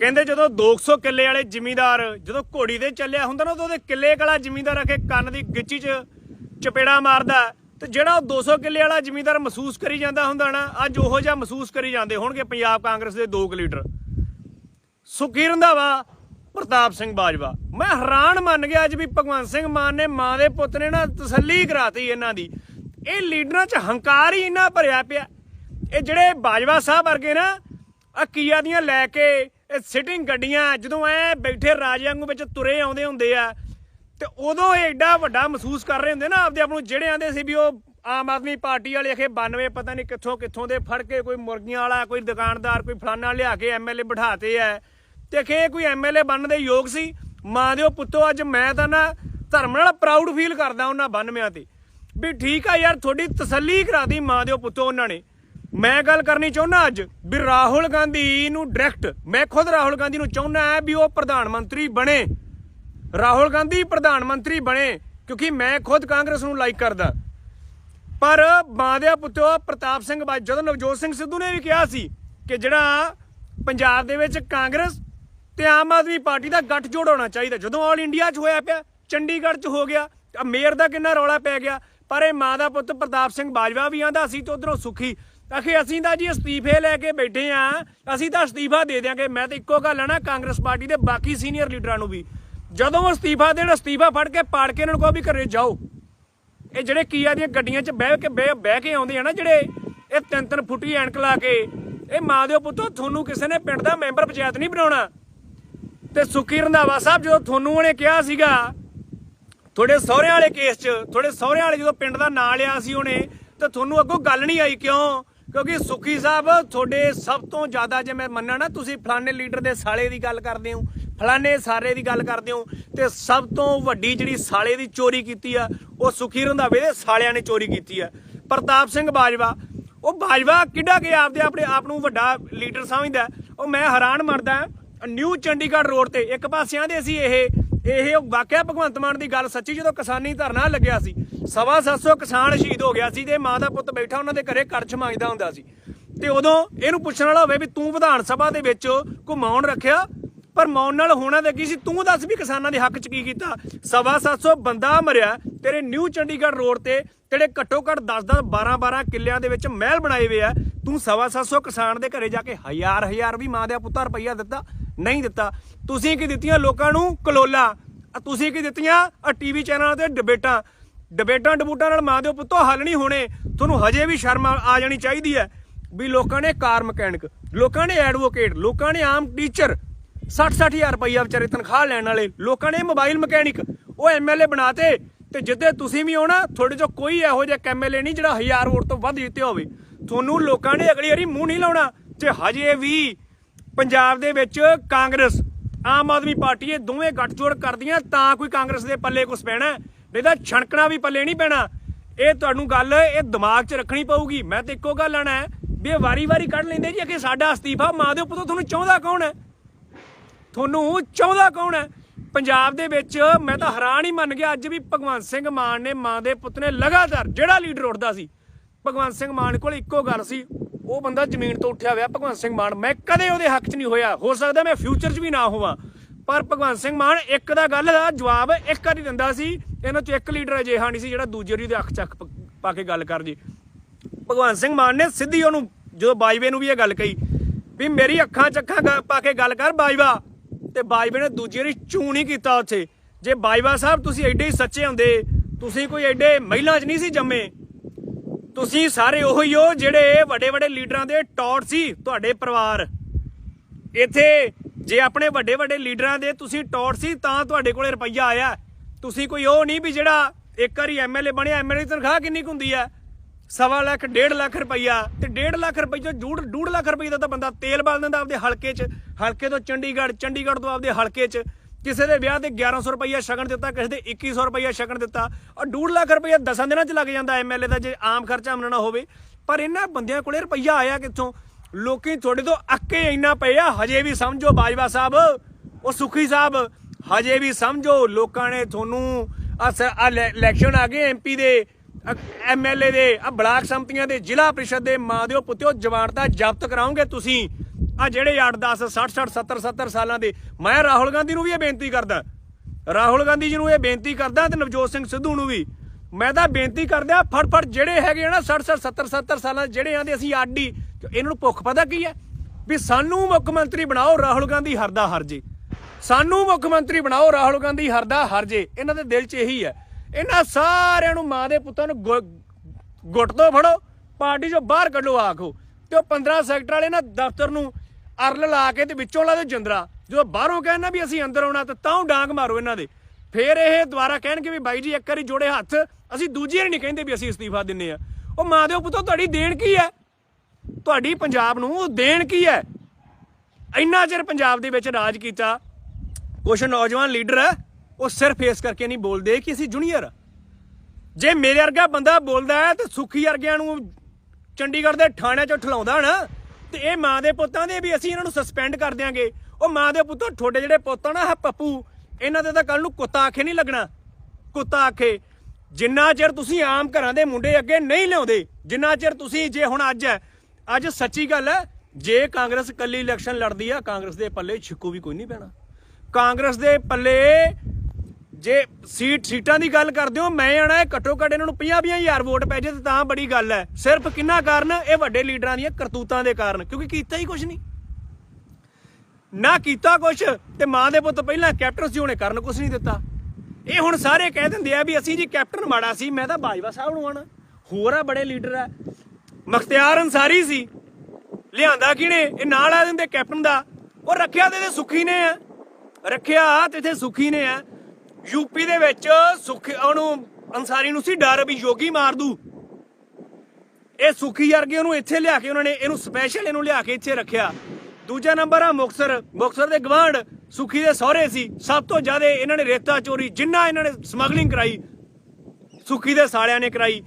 ਕਹਿੰਦੇ ਜਦੋਂ 200 ਕਿੱਲੇ ਵਾਲੇ ਜ਼ਿਮੀਂਦਾਰ ਜਦੋਂ ਘੋੜੀ ਦੇ ਚੱਲਿਆ ਹੁੰਦਾ ਨਾ, ਉਦੋਂ ਉਹਦੇ ਕਿੱਲੇ ਵਾਲਾ ਜ਼ਿਮੀਂਦਾਰ ਆ ਕੇ ਕੰਨ ਦੀ ਗਿੱਚੀ 'ਚ ਚਪੇੜਾ ਮਾਰਦਾ। ਤੇ ਜਿਹੜਾ ਉਹ 200 ਕਿੱਲੇ ਵਾਲਾ ਜ਼ਿਮੀਂਦਾਰ ਮਹਿਸੂਸ ਕਰੀ ਜਾਂਦਾ ਹੁੰਦਾ ਨਾ, ਅੱਜ ਉਹੋ ਜਿਹਾ ਮਹਿਸੂਸ ਕਰੀ ਜਾਂਦੇ ਹੋਣਗੇ ਪੰਜਾਬ ਕਾਂਗਰਸ ਦੇ ਦੋ ਕੁ ਲੀਡਰ। ਸੁਖੀ ਰੰਧਾਵਾ, ਪ੍ਰਤਾਪ ਸਿੰਘ ਬਾਜਵਾ। ਮੈਂ ਹੈਰਾਨ ਮੰਨ ਗਿਆ ਅੱਜ ਵੀ ਭਗਵੰਤ ਸਿੰਘ ਮਾਨ ਨੇ ਮਾਂ ਦੇ ਪੁੱਤ ਨੇ ਨਾ ਤਸੱਲੀ ਕਰਾਤੀ ਇਹਨਾਂ ਦੀ। ਇਹ ਲੀਡਰਾਂ 'ਚ ਹੰਕਾਰ ਹੀ ਇੰਨਾ ਭਰਿਆ ਪਿਆ। ਇਹ ਜਿਹੜੇ ਬਾਜਵਾ ਸਾਹਿਬ ਵਰਗੇ ਨਾ ਅਕੀਆ ਦੀਆਂ ਲੈ ਕੇ ਇਹ ਸਿਟਿੰਗ ਗੱਡੀਆਂ ਜਦੋਂ ਐ ਬੈਠੇ ਰਾਜੇ ਵਾਂਗੂ ਵਿੱਚ ਤੁਰੇ ਆਉਂਦੇ ਹੁੰਦੇ ਆ, ਤੇ ਉਦੋਂ ਇਹ ਐਡਾ ਵੱਡਾ ਮਹਿਸੂਸ ਕਰ ਰਹੇ ਹੁੰਦੇ ਨਾ ਆਪਦੇ ਆਪ ਨੂੰ, ਜਿਹੜੇ ਆਂਦੇ ਸੀ ਵੀ ਉਹ ਆਮ ਆਦਮੀ ਪਾਰਟੀ ਵਾਲੇ ਅਖੇ 92 ਪਤਾ ਨਹੀਂ ਕਿੱਥੋਂ ਕਿੱਥੋਂ ਦੇ ਫੜ ਕੇ ਕੋਈ ਮੁਰਗੀਆਂ ਵਾਲਾ, ਕੋਈ ਦੁਕਾਨਦਾਰ, ਕੋਈ ਫਲਾਨਾ ਲਿਆ ਕੇ ਐਮਐਲਏ ਬਿਠਾਤੇ ਐ ਤੇ ਅਖੇ ਕੋਈ ਐਮਐਲਏ ਬਣਨ ਦੇ ਯੋਗ ਸੀ? ਮਾਂ ਦਿਓ ਪੁੱਤੋ, ਅੱਜ ਮੈਂ ਤਾਂ ਨਾ ਧਰਮ ਨਾਲ ਪ੍ਰਾਊਡ ਫੀਲ ਕਰਦਾ ਉਹਨਾਂ 92 ਤੇ। ਵੀ ਠੀਕ ਆ ਯਾਰ, ਤੁਹਾਡੀ ਤਸੱਲੀ ਕਰਾ ਦੀ ਮਾਂ ਦਿਓ ਪੁੱਤੋ ਉਹਨਾਂ ਨੇ। ਮੈਂ ਗੱਲ ਕਰਨੀ ਚਾਹੁੰਦਾ ਅੱਜ ਵੀ ਰਾਹੁਲ ਗਾਂਧੀ ਨੂੰ ਡਾਇਰੈਕਟ ਮੈਂ ਖੁਦ ਰਾਹੁਲ ਗਾਂਧੀ ਨੂੰ ਚਾਹੁੰਦਾ ਹੈ ਵੀ ਉਹ ਪ੍ਰਧਾਨ ਮੰਤਰੀ ਬਣੇ। ਰਾਹੁਲ ਗਾਂਧੀ ਪ੍ਰਧਾਨ ਮੰਤਰੀ ਬਣੇ ਕਿਉਂਕਿ ਮੈਂ ਖੁਦ ਕਾਂਗਰਸ ਨੂੰ ਲਾਈਕ ਕਰਦਾ। ਪਰ ਬਾਦਿਆ ਪੁੱਤੋ ਪ੍ਰਤਾਪ ਸਿੰਘ ਬਾਜ, ਜਦੋਂ ਨਵਜੋਤ ਸਿੰਘ ਸਿੱਧੂ ਨੇ ਵੀ ਕਿਹਾ ਸੀ ਕਿ ਜਿਹੜਾ ਪੰਜਾਬ ਦੇ ਵਿੱਚ ਕਾਂਗਰਸ ਤੇ ਆਮ ਆਦਮੀ ਪਾਰਟੀ ਦਾ ਗੱਠਜੋੜ ਹੋਣਾ ਚਾਹੀਦਾ, ਜਦੋਂ ਆਲ ਇੰਡੀਆ 'ਚ ਹੋਇਆ ਪਿਆ, ਚੰਡੀਗੜ੍ਹ 'ਚ ਹੋ ਗਿਆ ਆ ਮੇਅਰ ਦਾ ਕਿੰਨਾ ਰੌਲਾ ਪੈ ਗਿਆ। ਪਰ ਇਹ ਮਾਂ ਦਾ ਪੁੱਤ ਪ੍ਰਤਾਪ ਸਿੰਘ ਬਾਜਵਾ ਵੀ ਆਂਦਾ ਸੀ ਤੇ ਉਧਰੋਂ ਸੁਖੀ। ਆਖੇ ਅਸੀਂ ਤਾਂ ਜੀ ਅਸਤੀਫੇ ਲੈ ਕੇ ਬੈਠੇ ਆ, ਅਸੀਂ ਤਾਂ ਅਸਤੀਫਾ ਦੇ ਦਿਆਂਗੇ। ਮੈਂ ਤਾਂ ਇੱਕੋ ਗੱਲ ਆ ਨਾ, ਕਾਂਗਰਸ ਪਾਰਟੀ ਦੇ ਬਾਕੀ ਸੀਨੀਅਰ ਲੀਡਰਾਂ ਨੂੰ ਵੀ। ਜਦੋਂ ਅਸਤੀਫਾ ਦੇਣ, ਅਸਤੀਫਾ ਫੜ ਕੇ ਪਾੜ ਕੇ ਇਹਨਾਂ ਨੂੰ ਕਹੋ ਵੀ ਘਰੇ ਜਾਓ। ਇਹ ਜਿਹੜੇ ਕੀਆ ਦੀਆਂ ਗੱਡੀਆਂ 'ਚ ਬਹਿ ਕੇ ਬਹਿ ਕੇ ਆਉਂਦੇ ਆ ਨਾ ਜਿਹੜੇ, ਇਹ ਤਿੰਨ ਤਿੰਨ ਫੁੱਟੀ ਐਨਕ ਲਾ ਕੇ, ਇਹ ਮਾਂ ਦਿਓ ਪੁੱਤੋ ਤੁਹਾਨੂੰ ਕਿਸੇ ਨੇ ਪਿੰਡ ਦਾ ਮੈਂਬਰ ਪੰਚਾਇਤ ਨਹੀਂ ਬਣਾਉਣਾ। ਤੇ ਸੁਖੀ ਰੰਧਾਵਾ ਸਾਹਿਬ ਜਦੋਂ ਤੁਹਾਨੂੰ ਉਹਨੇ ਕਿਹਾ ਸੀਗਾ, ਤੁਹਾਡੇ ਸਹੁਰਿਆਂ ਵਾਲੇ ਕੇਸ 'ਚ, ਤੁਹਾਡੇ ਸਹੁਰਿਆਂ ਵਾਲੇ ਜਦੋਂ ਪਿੰਡ ਦਾ ਨਾਂ ਲਿਆ ਸੀ ਉਹਨੇ, ਤੇ ਤੁਹਾਨੂੰ ਅੱਗੋਂ ਗੱਲ ਨਹੀਂ ਆਈ ਕਿਉਂ? ਕਿਉਂਕਿ ਸੁਖੀ ਸਾਹਿਬ, ਤੁਹਾਡੇ ਸਭ ਤੋਂ ਜ਼ਿਆਦਾ ਜੇ ਮੈਂ ਮੰਨਾਂ ਨਾ, ਤੁਸੀਂ ਫਲਾਣੇ ਲੀਡਰ ਦੇ ਸਾਲੇ ਦੀ ਗੱਲ ਕਰਦੇ ਹੋ, ਫਲਾਣੇ ਸਾਰੇ ਦੀ ਗੱਲ ਕਰਦੇ ਹੋ, ਤੇ ਸਭ ਤੋਂ ਵੱਡੀ ਜਿਹੜੀ ਸਾਲੇ ਦੀ ਚੋਰੀ ਕੀਤੀ ਆ, ਉਹ ਸੁਖੀ ਰੰਧਾਵੇ ਦੇ ਸਾਲਿਆਂ ਨੇ ਚੋਰੀ ਕੀਤੀ ਆ। ਪ੍ਰਤਾਪ ਸਿੰਘ ਬਾਜਵਾ, ਉਹ ਬਾਜਵਾ ਕਿੱਡਾ ਕੇ ਆਪਦੇ ਆਪਣੇ ਆਪ ਨੂੰ ਵੱਡਾ ਲੀਡਰ ਸਮਝਦਾ ਉਹ ਮੈਂ ਹੈਰਾਨ ਮਰਦਾ ਨਿਊ ਚੰਡੀਗੜ੍ਹ ਰੋਡ ਤੇ ਇੱਕ ਪਾਸਿਆਂ ਦੇ ਸੀ ਇਹ ਇਹ ਵਾਕਿਆ ਭਗਵੰਤ ਮਾਨ ਦੀ ਗੱਲ ਸੱਚੀ ਜਦੋਂ ਕਿਸਾਨੀ ਧਰਨਾ ਲੱਗਿਆ ਸੀ ਸਵਾ 700 ਕਿਸਾਨ ਸ਼ਹੀਦ ਹੋ ਗਿਆ ਸੀ ਤੇ ਮਾਂ ਦਾ ਪੁੱਤ ਬੈਠਾ ਉਹਨਾਂ ਦੇ ਘਰੇ ਕਰਚ ਮੰਗਦਾ ਹੁੰਦਾ ਸੀ। ਤੇ ਉਦੋਂ ਇਹਨੂੰ ਪੁੱਛਣ ਵਾਲਾ ਹੋਵੇ ਵੀ ਤੂੰ ਵਿਧਾਨ ਸਭਾ ਦੇ ਵਿੱਚ ਕੋਈ ਮੌਨ ਰੱਖਿਆ? ਪਰ ਮੌਨ ਨਾਲ ਹੋਣਾ ਤਾਂ ਕੀ ਸੀ? ਤੂੰ ਦੱਸ ਵੀ ਕਿਸਾਨਾਂ ਦੇ ਹੱਕ 'ਚ ਕੀ ਕੀਤਾ? ਸਵਾ 700 ਬੰਦਾ ਮਰਿਆ ਤੇਰੇ ਨਿਊ ਚੰਡੀਗੜ੍ਹ ਰੋਡ ਤੇ, ਤੇਰੇ ਘੱਟੋ ਘੱਟ 10-10 12-12 ਕਿੱਲਿਆਂ ਦੇ ਵਿੱਚ ਮਹਿਲ ਬਣਾਏ ਹੋਏ ਆ। ਤੂੰ ਸਵਾ 700 ਕਿਸਾਨ ਦੇ ਘਰੇ ਜਾ ਕੇ ਹਜ਼ਾਰ ਹਜ਼ਾਰ ਵੀ ਮਾਂ ਦੇ ਪੁੱਤਾਂ ਰੁਪਈਆ ਦਿੱਤਾ, ਨਹੀਂ ਦਿੱਤਾ। ਤੁਸੀਂ ਕੀ ਦਿੱਤੀਆਂ ਲੋਕਾਂ ਨੂੰ? ਕਲੋਲਾ। ਤੁਸੀਂ ਕੀ ਦਿੱਤੀਆਂ? ਆ ਟੀਵੀ ਚੈਨਲਾਂ ਤੇ ਡਿਬੇਟਾਂ। ਡਿਬੇਟਾਂ ਡਬੂਟਾਂ ਨਾਲ ਮਾਂ ਦੇ ਪੁੱਤੋ ਹੱਲ ਨਹੀਂ ਹੋਣੇ। ਤੁਹਾਨੂੰ ਹਜੇ ਵੀ ਸ਼ਰਮ ਆ ਜਾਣੀ ਚਾਹੀਦੀ ਹੈ ਵੀ ਲੋਕਾਂ ਨੇ ਕਾਰ ਮਕੈਨਿਕ, ਲੋਕਾਂ ਨੇ ਐਡਵੋਕੇਟ, ਲੋਕਾਂ ਨੇ ਆਮ ਟੀਚਰ 60-60 ਰੁਪਈਆ ਵਿਚਾਰੇ ਤਨਖਾਹ ਲੈਣ ਵਾਲੇ, ਲੋਕਾਂ ਨੇ ਮੋਬਾਈਲ ਮਕੈਨਿਕ, ਉਹ ਐਮਐਲਏ ਬਣਾਤੇ ਤੇ ਜਿੱਦੇ ਤੁਸੀਂ ਵੀ ਆਉਣਾ ਤੁਹਾਡੇ ਚੋਂ ਕੋਈ ਇਹੋ ਜਿਹਾ ਐਮਐਲਏ ਨਹੀਂ ਜਿਹੜਾ ਹਜ਼ਾਰ ਵੋਟ ਤੋਂ ਵੱਧ ਜਿੱਤੇ ਹੋਵੇ। ਤੁਹਾਨੂੰ ਲੋਕਾਂ ਨੇ ਅਗਲੀ ਵਾਰੀ ਮੂੰਹ ਨਹੀਂ ਲਾਉਣਾ ਤੇ ਹਜੇ ਵੀ ਪੰਜਾਬ ਦੇ ਵਿੱਚ ਕਾਂਗਰਸ, ਆਮ ਆਦਮੀ ਪਾਰਟੀ ਇਹ ਦੋਵੇਂ ਗੱਠਜੋੜ ਕਰਦੀਆਂ ਤਾਂ ਕੋਈ ਕਾਂਗਰਸ ਦੇ ਪੱਲੇ ਕੁਛ ਪੈਣਾ। ਨਹੀਂ ਤਾਂ ਛਣਕਣਾ ਵੀ ਪੱਲੇ ਨਹੀਂ ਪੈਣਾ। ਇਹ ਤੁਹਾਨੂੰ ਗੱਲ ਇਹ ਦਿਮਾਗ 'ਚ ਰੱਖਣੀ ਪਊਗੀ। ਮੈਂ ਤੇ ਇੱਕੋ ਗੱਲ ਆਣਾ ਵੀ ਇਹ ਵਾਰੀ-ਵਾਰੀ ਕੱਢ ਲੈਂਦੇ ਜੀ ਕਿ ਸਾਡਾ ਅਸਤੀਫਾ ਮਾਂ ਦੇ ਉੱਪਰ ਤੁਹਾਨੂੰ ਚਾਹੁੰਦਾ ਕੌਣ ਹੈ? ਤੁਹਾਨੂੰ ਚਾਹੁੰਦਾ ਕੌਣ ਹੈ? ਪੰਜਾਬ ਦੇ ਵਿੱਚ ਮੈਂ ਤਾਂ ਹੈਰਾਨ ਹੀ ਮੰਨ ਗਿਆ ਅੱਜ ਵੀ ਭਗਵੰਤ ਸਿੰਘ ਮਾਨ ਨੇ ਮਾਂ ਦੇ ਪੁੱਤ ਨੇ ਲਗਾਤਾਰ ਜਿਹੜਾ ਲੀਡਰ ਉੱਠਦਾ ਸੀ, ਭਗਵੰਤ ਸਿੰਘ ਮਾਨ ਕੋਲ ਇੱਕੋ ਗੱਲ ਸੀ, ਉਹ ਬੰਦਾ ਜ਼ਮੀਨ ਤੋਂ ਉੱਠਿਆ ਹੋਇਆ ਭਗਵੰਤ ਸਿੰਘ ਮਾਨ। ਮੈਂ ਕਦੇ ਉਹਦੇ ਹੱਕ 'ਚ ਨਹੀਂ ਹੋਇਆ। ਹੋ ਸਕਦਾ ਮੈਂ ਫਿਊਚਰ 'ਚ ਵੀ ਨਾ ਹੋਵਾਂ। ਪਰ ਭਗਵੰਤ ਸਿੰਘ ਮਾਨ ਇੱਕ ਦਾ ਗੱਲ ਦਾ ਜਵਾਬ ਇੱਕ ਵਾਰੀ ਦਿੰਦਾ ਸੀ, ਇਹਨਾਂ 'ਚ ਇੱਕ ਲੀਡਰ ਅਜਿਹਾ ਨਹੀਂ ਸੀ ਜਿਹੜਾ ਦੂਜੇ ਦੀ ਅੱਖ ਚੱਕ ਪਾ ਕੇ ਗੱਲ ਕਰ ਜੇ। ਭਗਵੰਤ ਸਿੰਘ ਮਾਨ ਨੇ ਸਿੱਧੀ ਉਹਨੂੰ ਜਦੋਂ ਬਾਜਵੇ ਨੂੰ ਵੀ ਇਹ ਗੱਲ ਕਹੀ ਵੀ ਮੇਰੀ ਅੱਖਾਂ 'ਚ ਪਾ ਕੇ ਗੱਲ ਕਰ ਬਾਜਵਾ। ਤੇ ਬਾਜਵੇ ਨੇ ਦੂਜੇ ਦੀ ਚੂੰ ਨਹੀਂ ਕੀਤਾ ਉੱਥੇ। ਜੇ ਬਾਜਵਾ ਸਾਹਿਬ ਤੁਸੀਂ ਐਡੇ ਹੀ ਸੱਚੇ ਹੁੰਦੇ, ਤੁਸੀਂ ਕੋਈ ਐਡੇ ਮਹਿਲਾ 'ਚ ਨਹੀਂ ਸੀ ਜੰਮੇ। ਤੁਸੀਂ ਸਾਰੇ ਉਹੀ ਹੋ ਜਿਹੜੇ ਵੱਡੇ ਵੱਡੇ ਲੀਡਰਾਂ ਦੇ ਟੌਟ ਸੀ ਤੁਹਾਡੇ ਪਰਿਵਾਰ। ਇੱਥੇ ਜੇ ਆਪਣੇ ਵੱਡੇ ਵੱਡੇ ਲੀਡਰਾਂ ਦੇ ਤੁਸੀਂ ਟੌਟ ਸੀ, ਤਾਂ ਤੁਹਾਡੇ ਕੋਲੇ ਰੁਪਈਆ ਆਇਆ। ਤੁਸੀਂ ਕੋਈ ਉਹ ਨਹੀਂ ਵੀ ਜਿਹੜਾ ਇੱਕ ਵਾਰੀ ਐਮਐਲਏ ਬਣਿਆ ਐਮਐਲਏ ਦੀ ਤਨਖਾਹ ਕਿੰਨੀ ਕੁ ਹੁੰਦੀ ਹੈ ਸਵਾ ਲੱਖ, ਡੇਢ ਲੱਖ ਰੁਪਈਆ। ਤੇ ਡੇਢ ਲੱਖ ਰੁਪਈਆ ਚੋਂ ਡੂਢ ਡੂਢ ਲੱਖ ਰੁਪਈਆ ਦਾ ਤਾਂ ਬੰਦਾ ਤੇਲ ਬਾਲ ਦਿੰਦਾ ਆਪਦੇ ਹਲਕੇ 'ਚ। ਹਲਕੇ ਤੋਂ ਚੰਡੀਗੜ੍ਹ ਚੰਡੀਗੜ੍ਹ ਤੋਂ ਆਪਦੇ ਹਲਕੇ 'ਚ। ਕਿਸੇ ਦੇ ਵਿਆਹ ਤੇ 1100 ਰੁਪਈਆ ਸ਼ਗਨ ਦਿੱਤਾ, ਕਿਸੇ ਦੇ 2100 ਰੁਪਈਆ ਸ਼ਗਨ ਦਿੱਤਾ। ਔਰ ਡੂਢ ਲੱਖ ਰੁਪਈਆ ਦਸਾਂ ਦਿਨਾਂ 'ਚ ਲੱਗ ਜਾਂਦਾ ਐਮਐਲਏ ਦਾ, ਜੇ ਆਮ ਖਰਚਾ ਮੰਨਣਾ ਹੋਵੇ। ਪਰ ਇਹਨਾਂ ਬੰਦਿਆਂ ਕੋਲੇ ਰੁਪਈਆ ਆਇਆ ਕਿੱਥੋਂ? ਲੋਕੀ ਤੁਹਾਡੇ ਤੋਂ ਅੱਕੇ ਇੰਨਾ ਪਏ ਆ, ਹਜੇ ਵੀ ਸਮਝੋ ਬਾਜਵਾ ਸਾਹਿਬ। ਉਹ ਸੁਖੀ ਸਾਹਿਬ, ਹਜੇ ਵੀ ਸਮਝੋ ਲੋਕਾਂ ਨੇ ਤੁਹਾਨੂੰ ਆ ਇਲੈਕਸ਼ਨ ਆ ਗਏ ਐਮਪੀ ਦੇ ਐਮਐਲਏ ਦੇ, ਆ ਬਲਾਕ ਸੰਮਤੀਆਂ ਦੇ, ਜ਼ਿਲ੍ਹਾ ਪ੍ਰੀਸ਼ਦ ਦੇ ਮਾਂ ਦਿਓ ਪੁੱਤਿਓ ਜਵਾਨਤਾ ਜ਼ਬਤ ਕਰਾਉਂਗੇ ਤੁਸੀਂ। ਆ ਜਿਹੜੇ 8 10 60 60 70 70 ਸਾਲਾਂ ਦੇ, ਮੈਂ ਰਾਹੁਲ ਗਾਂਧੀ ਨੂੰ ਵੀ ਇਹ ਬੇਨਤੀ ਕਰਦਾ। ਰਾਹੁਲ ਗਾਂਧੀ ਜੀ ਨੂੰ ਇਹ ਬੇਨਤੀ ਕਰਦਾ ਤੇ ਨਵਜੋਤ ਸਿੰਘ ਸਿੱਧੂ ਨੂੰ ਵੀ। ਮੈਂ ਤਾਂ ਬੇਨਤੀ ਕਰਦਾ ਫੜ ਫੜ ਜਿਹੜੇ ਹੈਗੇ ਆ ਨਾ 60 60 70 70 ਸਾਲਾਂ ਜਿਹੜੇ ਆਂਦੇ ਅਸੀਂ ਆਡੀ ਇਹਨਾਂ ਨੂੰ ਭੁੱਖ ਪਤਾ ਕੀ ਹੈ ਵੀ ਸਾਨੂੰ ਮੁੱਖ ਮੰਤਰੀ ਬਣਾਓ ਰਾਹੁਲ ਗਾਂਧੀ ਹਰਦਾ ਹਰ ਜੇ ਸਾਨੂੰ ਮੁੱਖ ਮੰਤਰੀ ਬਣਾਓ ਰਾਹੁਲ ਗਾਂਧੀ ਹਰਦਾ ਹਰ ਜੇ ਇਹਨਾਂ ਦੇ ਦਿਲ 'ਚ ਇਹੀ ਹੈ ਇਹਨਾਂ ਸਾਰਿਆਂ ਨੂੰ ਮਾਂ ਦੇ ਪੁੱਤਾਂ ਨੂੰ ਗੁ- ਗੁੱਟ ਤੋਂ ਫੜੋ, ਪਾਰਟੀ ਚੋਂ ਬਾਹਰ ਕੱਢੋ ਆਖੋ। ਤੇ ਉਹ 15 ਸੈਕਟਰ ਵਾਲੇ ਨਾ ਦਫ਼ਤਰ ਨੂੰ ਅਰਲ ਲਾ ਕੇ ਤੇ ਵਿੱਚੋਂ ਲਾ ਦੇ ਜਿੰਦਰਾ। ਜਦੋਂ ਬਾਹਰੋਂ ਕਹਿਣਾ ਵੀ ਅਸੀਂ ਅੰਦਰ ਆਉਣਾ, ਤਾਂ ਤਾਂ ਡਾਂਗ ਮਾਰੋ ਇਹਨਾਂ ਦੇ। ਫੇਰ ਇਹ ਦੁਬਾਰਾ ਕਹਿਣਗੇ ਵੀ ਬਾਈ ਜੀ, ਇੱਕ ਵਾਰੀ ਜੋੜੇ ਹੱਥ, ਅਸੀਂ ਦੂਜੀ ਵਾਰੀ ਨਹੀਂ ਕਹਿੰਦੇ ਵੀ ਅਸੀਂ ਅਸਤੀਫਾ ਦਿੰਨੇ ਆ। ਉਹ ਮਾਂ ਦੇ ਪੁੱਤੋ ਤੁਹਾਡੀ ਦੇਣ ਕੀ ਹੈ ਤੁਹਾਡੀ ਪੰਜਾਬ ਨੂੰ ਦੇਣ ਕੀ ਹੈ? ਇੰਨਾ ਚਿਰ ਪੰਜਾਬ ਦੇ ਵਿੱਚ ਰਾਜ ਕੀਤਾ। ਕੁਝ ਨੌਜਵਾਨ ਲੀਡਰ ਉਹ ਸਿਰਫ ਇਸ ਕਰਕੇ ਨਹੀਂ ਬੋਲਦੇ ਕਿ ਅਸੀਂ ਜੂਨੀਅਰ ਜੇ ਮੇਰੇ ਵਰਗਾ ਬੰਦਾ ਬੋਲਦਾ ਹੈ, ਤੇ ਸੁਖੀ ਵਰਗਿਆਂ ਨੂੰ ਚੰਡੀਗੜ੍ਹ ਦੇ ਥਾਣੇ ਚੋਂ ਠਲਾਉਂਦਾ ਨਾ, ਤੇ ਇਹ ਮਾਂ ਦੇ ਪੁੱਤਾਂ ਦੇ ਵੀ ਅਸੀਂ ਇਹਨਾਂ ਨੂੰ ਸਸਪੈਂਡ ਕਰ ਦਿਆਂਗੇ। ਉਹ ਮਾਂ ਦੇ ਪੁੱਤੋ ਤੁਹਾਡੇ ਜਿਹੜੇ ਪੁੱਤ ਨਾ ਹੈ ਪੱਪੂ, ਇਹਨਾਂ ਦੇ ਤਾਂ ਕੱਲ ਨੂੰ ਕੁੱਤਾ ਆਖੇ ਨਹੀਂ ਲੱਗਣਾ। ਕੁੱਤਾ ਆਖੇ, ਜਿੰਨਾ ਚਿਰ ਤੁਸੀਂ ਆਮ ਘਰਾਂ ਦੇ ਮੁੰਡੇ ਅੱਗੇ ਨਹੀਂ ਲਿਆਉਂਦੇ, ਜਿੰਨਾ ਚਿਰ ਤੁਸੀਂ ਜੇ ਹੁਣ ਅੱਜ ਹੈ ਅੱਜ ਸੱਚੀ ਗੱਲ ਹੈ, ਜੇ ਕਾਂਗਰਸ ਕੱਲੀ ਇਲੈਕਸ਼ਨ ਲੜਦੀ ਆ, ਕਾਂਗਰਸ ਦੇ ਪੱਲੇ ਛਿੱਕੂ ਵੀ ਕੋਈ ਨਹੀਂ ਪੈਣਾ। ਕਾਂਗਰਸ ਦੇ ਪੱਲੇ ਜੇ ਸੀਟ ਸੀਟਾਂ ਦੀ ਗੱਲ ਕਰਦੇ ਹੋ, ਮੈਂ ਆਣਾ ਹੈ, ਘੱਟੋ ਘੱਟ ਇਹਨਾਂ ਨੂੰ 50 ਹਜ਼ਾਰ ਵੋਟ ਪੈ ਜੇ ਤਾਂ ਬੜੀ ਗੱਲ ਹੈ। ਸਿਰਫ ਕਿੰਨਾ ਕਾਰਨ? ਇਹ ਵੱਡੇ ਲੀਡਰਾਂ ਦੀਆਂ ਕਰਤੂਤਾਂ ਦੇ ਕਾਰਨ, ਕਿਉਂਕਿ ਕੀਤਾ ਹੀ ਕੁਝ ਨਹੀਂ। ਨਾ ਕੀਤਾ ਕੁਝ ਤੇ ਮਾਂ ਦੇ ਪੁੱਤ ਪਹਿਲਾਂ ਕੈਪਟਨ ਸੀ, ਉਹਨੇ ਕਰਨ ਕੁਝ ਨਹੀਂ ਦਿੱਤਾ। ਇਹ ਹੁਣ ਸਾਰੇ ਕਹਿ ਦਿੰਦੇ ਆ ਵੀ ਅਸੀਂ ਜੀ ਕੈਪਟਨ ਮਾੜਾ ਸੀ, ਮੈਂ ਤਾਂ ਬਾਜਵਾ ਸਾਹਿਬ ਨੂੰ ਆਣਾ। ਹੋਰ ਆ ਬੜੇ ਲੀਡਰ ਆ। ਮਖਤਿਆਰ ਅੰਸਾਰੀ ਸੀ। ਲਿਆਂਦਾ ਕਿਹਨੇ? ਇਹ ਨਾਲ ਆ ਦਿੰਦੇ ਕੈਪਟਨ ਦਾ। ਉਹ ਰੱਖਿਆ ਤੇ ਇਹਦੇ ਸੁਖੀ ਨੇ ਆ। ਰੱਖਿਆ ਤੇ ਇੱਥੇ ਸੁਖੀ ਨੇ ਆ। ਯੂਪੀ ਦੇ ਵਿੱਚ ਸੁਖ ਉਹਨੂੰ ਅਨਸਾਰੀ ਨੂੰ ਸੀ ਡਰ ਵੀ ਯੋਗੀ ਮਾਰ ਦੂ। ਇਹ ਸੁਖੀ ਵਰਗੇ ਉਹਨੂੰ ਇੱਥੇ ਲਿਆ ਕੇ ਉਹਨਾਂ ਨੇ ਇਹਨੂੰ ਸਪੈਸ਼ਲ ਇਹਨੂੰ ਲਿਆ ਕੇ ਇੱਥੇ ਰੱਖਿਆ। ਦੂਜਾ ਨੰਬਰ ਆ ਮੁਕਸਰ ਮੁਕਸਰ ਦੇ ਗਵਾਂਢ ਸੁਖੀ ਦੇ ਸਹੁਰੇ ਸੀ। ਸਭ ਤੋਂ ਜ਼ਿਆਦਾ ਇਹਨਾਂ ਨੇ ਰੇਤਾ ਚੋਰੀ ਜਿੰਨਾ ਇਹਨਾਂ ਨੇ ਸਮਗਲਿੰਗ ਕਰਾਈ, ਸੁਖੀ ਦੇ ਸਾਲਿਆਂ ਨੇ ਕਰਾਈ।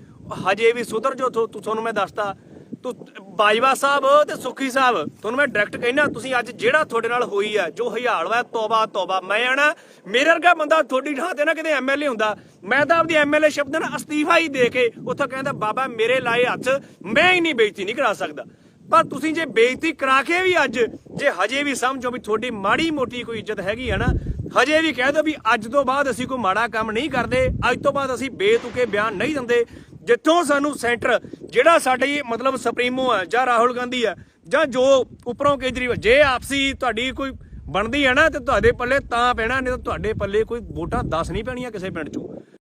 ਹਜੇ ਵੀ ਸੁਧਰ ਜੋ ਤੁਹਾਨੂੰ ਮੈਂ ਦੱਸਦਾ ਤੂੰ, ਬਾਜਵਾ ਸਾਹਿਬ ਤੇ ਸੁਖੀ ਸਾਹਿਬ, ਤੁਹਾਨੂੰ ਮੈਂ ਡਾਇਰੈਕਟ ਕਹਿਣਾ ਤੁਸੀਂ ਅੱਜ ਜਿਹੜਾ ਤੁਹਾਡੇ ਨਾਲ ਹੋਈ ਹੈ ਜੋ ਹਯਾਲ ਤੋਬਾ ਤੋਬਾ, ਮੈਂ ਆਣਾ, ਮੇਰੇ ਵਰਗਾ ਬੰਦਾ ਤੁਹਾਡੀ ਥਾਂ ਤੇ ਨਾ ਕਿਤੇ ਐਮਐਲਏ ਹੁੰਦਾ। ਮੈਂ ਤਾਂ ਆਪਦੀ ਐਮਐਲਏ ਸ਼ਬਦ ਨਾਲ ਅਸਤੀਫਾ ਹੀ ਦੇ ਕੇ ਉੱਥੋਂ ਕਹਿੰਦਾ, ਬਾਬਾ, ਮੇਰੇ ਲਾਏ ਹੱਥ, ਮੈਂ ਹੀ ਨਹੀਂ ਬੇਇੱਜ਼ਤੀ ਨਹੀਂ ਕਰਾ ਸਕਦਾ। ਪਰ ਤੁਸੀਂ ਜੇ ਬੇਇੱਜ਼ਤੀ ਕਰਾ ਕੇ ਵੀ ਅੱਜ, ਜੇ ਹਜੇ ਵੀ ਸਮਝੋ ਵੀ ਤੁਹਾਡੀ ਮਾੜੀ ਮੋਟੀ ਕੋਈ ਇੱਜ਼ਤ ਹੈਗੀ ਹੈ ਨਾ, ਹਜੇ ਵੀ ਕਹਿ ਦੋ ਵੀ ਅੱਜ ਤੋਂ ਬਾਅਦ ਅਸੀਂ ਕੋਈ ਮਾੜਾ ਕੰਮ ਨਹੀਂ ਕਰਦੇ, ਅੱਜ ਤੋਂ ਬਾਅਦ ਅਸੀਂ ਬੇਤੁਕੇ ਬਿਆਨ ਨਹੀਂ ਦਿੰਦੇ। ਜਿੱਥੋਂ ਸਾਨੂੰ ਸੈਂਟਰ, ਜਿਹੜਾ ਸਾਡੇ ਮਤਲਬ ਸੁਪਰੀਮੋ ਹੈ ਜਾਂ ਰਾਹੁਲ ਗਾਂਧੀ ਹੈ ਜਾਂ ਜੋ ਉੱਪਰੋਂ ਕੇਜਰੀਵਾਲ, ਜੇ ਆਪਸੀ ਤੁਹਾਡੀ ਕੋਈ ਬਣਦੀ ਹੈ ਨਾ ਤੇ ਤੁਹਾਡੇ ਪੱਲੇ ਤਾਂ ਪੈਣਾ, ਨਹੀਂ ਤਾਂ ਤੁਹਾਡੇ ਪੱਲੇ ਕੋਈ ਵੋਟਾਂ 10 ਨਹੀਂ ਪੈਣੀਆਂ ਕਿਸੇ ਪਿੰਡ ਚੋਂ।